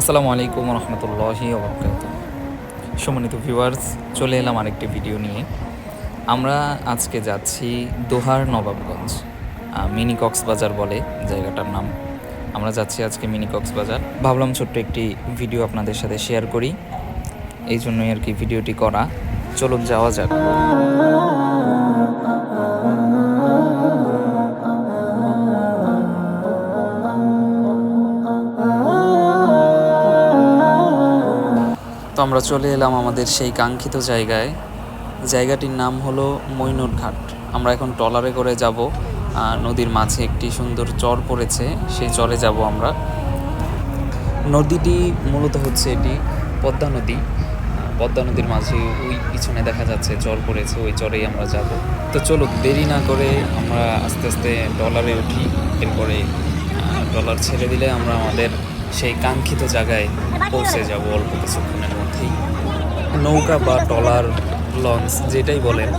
আসসালামু আলাইকুম রহমতুল্লাহি সম্মানিত ভিউয়ার্স, চলে এলাম আরেকটি ভিডিও নিয়ে। আমরা আজকে যাচ্ছি দোহার নবাবগঞ্জ মিনি কক্সবাজার বলে জায়গাটার নাম। আমরা যাচ্ছি আজকে মিনি কক্সবাজার। ভাবলাম ছোট্ট একটি ভিডিও আপনাদের সাথে শেয়ার করি। এই জন্যই আর কি ভিডিওটি করা। চলুন যাওয়া যাক। তো আমরা চলে এলাম আমাদের সেই কাঙ্ক্ষিত জায়গায়। জায়গাটির নাম হলো মৈনট ঘাট আমরা এখন ট্রলারে করে যাব। নদীর মাঝে একটি সুন্দর চর পড়েছে, সেই চরে যাব আমরা। নদীটি মূলত হচ্ছে এটি পদ্মা নদী। পদ্মা নদীর মাঝে ওই পিছনে দেখা যাচ্ছে চর পড়েছে, ওই চরেই আমরা যাব। তো চলো দেরি না করে আমরা আস্তে আস্তে ডলারে উঠি। এরপরে ডলার ছেড়ে দিলে আমরা আমাদের সেই কাঙ্ক্ষিত জায়গায় পৌঁছে যাব অল্প কিছুক্ষণের মধ্যেই নৌকা বা ট্রলার লঞ্চ যেটাই বলেন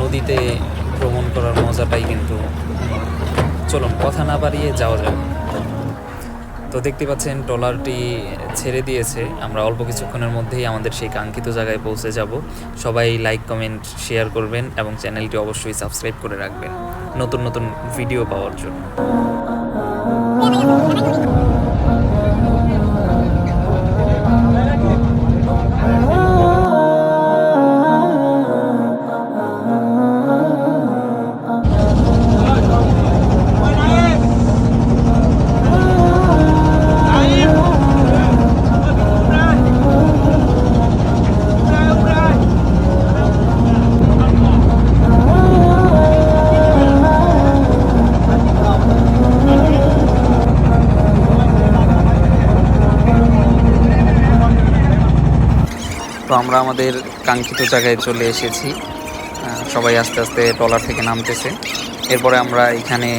নদীতে ভ্রমণ করার মজাটাই কিন্তু চলুন কথা না বাড়িয়ে যাওয়া যাক। তো দেখতে পাচ্ছেন, ট্রলারটি ছেড়ে দিয়েছে। আমরা অল্প কিছুক্ষণের মধ্যেই আমাদের সেই কাঙ্ক্ষিত জায়গায় পৌঁছে যাব। সবাই লাইক, কমেন্ট, শেয়ার করবেন এবং চ্যানেলটি অবশ্যই সাবস্ক্রাইব করে রাখবেন নতুন নতুন ভিডিও পাওয়ার জন্য। আমরা আমাদের কাঙ্ক্ষিত জায়গায় চলে এসেছি। সবাই আস্তে আস্তে ট্রলার থেকে নামতেছে। এরপরে আমরা এখানে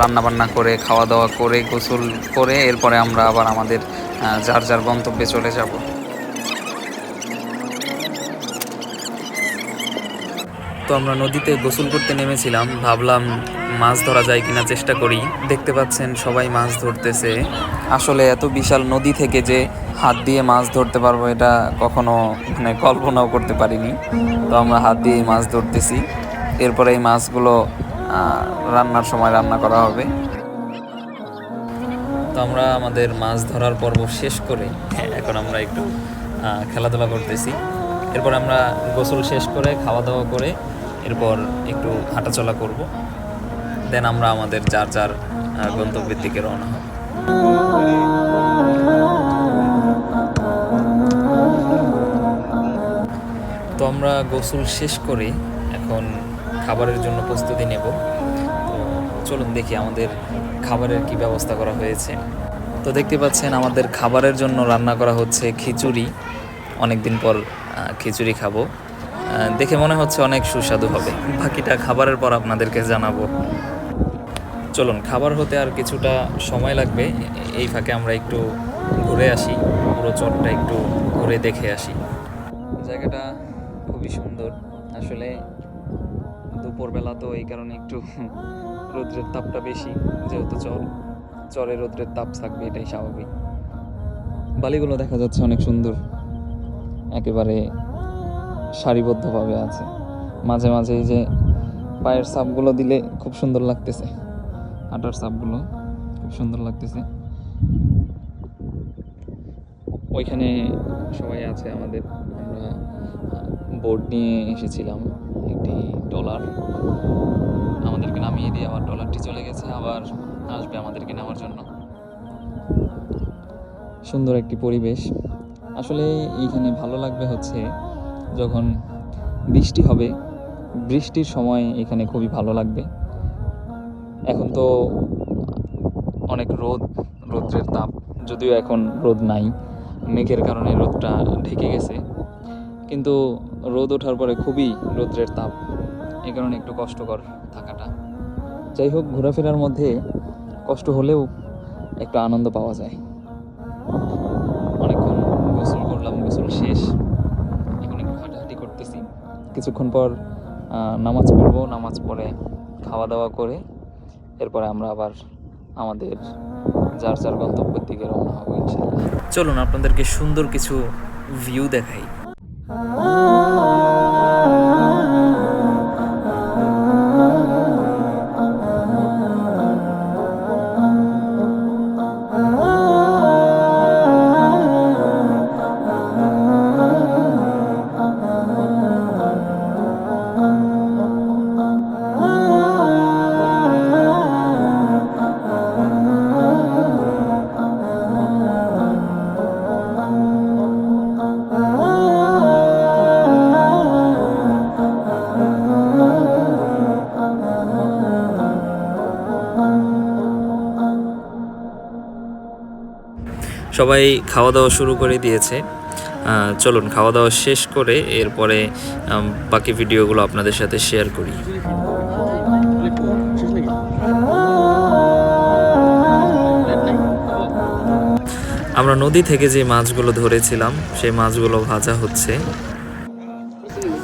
রান্নাবান্না করে, খাওয়া দাওয়া করে, গোসল করে, এরপরে আমরা আবার আমাদের যার যার গন্তব্যে চলে যাব। তো আমরা নদীতে গোসল করতে নেমেছিলাম। ভাবলাম মাছ ধরা যায় কিনা চেষ্টা করি। দেখতে পাচ্ছেন সবাই মাছ ধরতেছে। আসলে এত বিশাল নদী থেকে যে হাত দিয়ে মাছ ধরতে পারব এটা কখনো মানে কল্পনাও করতে পারিনি। তো আমরা হাত দিয়ে মাছ ধরতেছি। এরপরে এই মাছগুলো রান্নার সময় রান্না করা হবে। তো আমরা আমাদের মাছ ধরার পর্ব শেষ করে এখন আমরা একটু খেলাধুলা করতেছি। এরপর আমরা গোসল শেষ করে খাওয়া দাওয়া করে এরপর একটু হাঁটাচলা করব। দেন আমরা আমাদের যার যার গন্তব্যের দিকে রওনা হব। তো আমরা গোসল শেষ করে এখন খাবারের জন্য প্রস্তুতি নেব। তো চলুন দেখি আমাদের খাবারের কি ব্যবস্থা করা হয়েছে। তো দেখতে পাচ্ছেন আমাদের খাবারের জন্য রান্না করা হচ্ছে খিচুড়ি। অনেক দিন পর খিচুড়ি খাব। দেখে মনে হচ্ছে অনেক সুস্বাদু হবে। বাকিটা খাবারের পর আপনাদেরকে জানাব। চলুন, খাবার হতে আর কিছুটা সময় লাগবে। এই ফাঁকে আমরা একটু ঘুরে আসি, পুরো চটটা একটু ঘুরে দেখে আসি। জায়গাটা খুবই সুন্দর। আসলে দুপুরবেলা তো এই কারণে একটু রৌদ্রের তাপটা বেশি, যেহেতু চর, চরে রৌদ্রের তাপ থাকবে, এটাই স্বাভাবিক। বালিগুলো দেখা যাচ্ছে অনেক সুন্দর। একেবারে সারিবদ্ধভাবে আছে। মাঝে মাঝে এই যে পায়ের সাপগুলো দিলে খুব সুন্দর লাগতেছে। হাঁটার সাপগুলো খুব সুন্দর লাগতেছে। ওইখানে সবাই আছে আমাদের। আমরা বোর্ড নিয়ে এসেছিলাম একটি ডলার আমাদেরকে নামিয়ে দিয়ে আবার ডলারটি চলে গেছে, আবার আসবে আমাদেরকে নেওয়ার জন্য। সুন্দর একটি পরিবেশ। আসলে এইখানে ভালো লাগবে হচ্ছে যখন বৃষ্টি হবে, বৃষ্টির সময় এখানে খুবই ভালো লাগবে। এখন তো অনেক রোদ, রৌদ্রের তাপ, যদিও এখন রোদ নাই। মেঘের কারণে রোদটা ঢেকে গেছে। কিন্তু রোদ ওঠার পরে খুবই রৌদ্রের তাপ এই কারণে একটু কষ্টকর থাকাটা। যাই হোক, ঘোরাফেরার মধ্যে কষ্ট হলেও একটু আনন্দ পাওয়া যায়। অনেকক্ষণ গোসল করলাম, গোসল শেষ এখন একটু হাঁটাহাঁটি করতেছি কিছুক্ষণ পর নামাজ পড়ব। নামাজ পড়ে খাওয়া দাওয়া করে এরপরে আমরা আবার আমাদের যার যার গন্তব্যের দিকে রওনা হব ইনশাল্লাহ চলুন আপনাদেরকে সুন্দর কিছু ভিউ দেখাই। সবাই খাওয়া দাওয়া শুরু করে দিয়েছে। চলুন খাওয়া দাওয়া শেষ করে এরপরে বাকি ভিডিওগুলো আপনাদের সাথে শেয়ার করি। আমরা নদী থেকে যে মাছগুলো ধরেছিলাম, সেই মাছগুলো ভাজা হচ্ছে।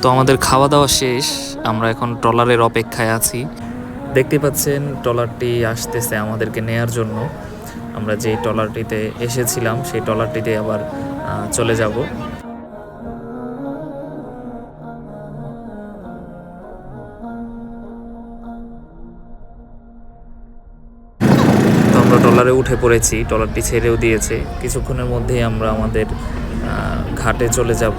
তো আমাদের খাওয়া দাওয়া শেষ, আমরা এখন ট্রলারের অপেক্ষায় আছি। দেখতে পাচ্ছেন, ট্রলারটি আসতেছে আমাদেরকে নেয়ার জন্য। আমরা যেই ট্রলারটিতে এসেছিলাম, সেই ট্রলারটিতে আবার চলে যাব। আমরা ট্রলারে উঠে পড়েছি, ট্রলারটি ছেড়েও দিয়েছে। কিছুক্ষণের মধ্যেই আমরা আমাদের ঘাটে চলে যাব।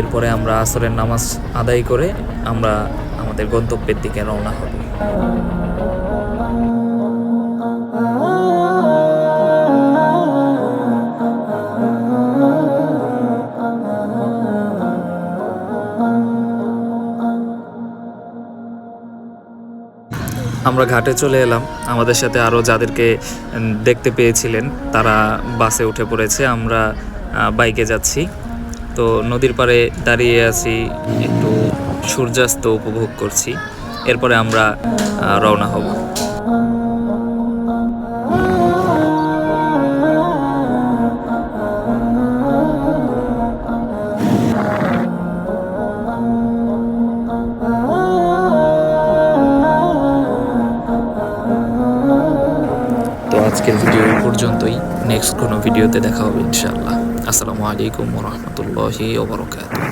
এরপরে আমরা আসরের নামাজ আদায় করে আমরা আমাদের গন্তব্যের দিকে রওনা হব। আমরা ঘাটে চলে এলাম। আমাদের সাথে আরও যাদেরকে দেখতে পেয়েছিলেন, তারা বাসে উঠে পড়েছে। আমরা বাইকে যাচ্ছি। তো নদীর পাড়ে দাঁড়িয়ে আছি, একটু সূর্যাস্ত উপভোগ করছি। এরপরে আমরা রওনা হব। আজকের ভিডিও এই পর্যন্তই। নেক্সট কোনো ভিডিওতে দেখা হবে ইনশাআল্লাহ। আসসালামু আলাইকুম রহমতুল্লাহি ওবরাকাতুহ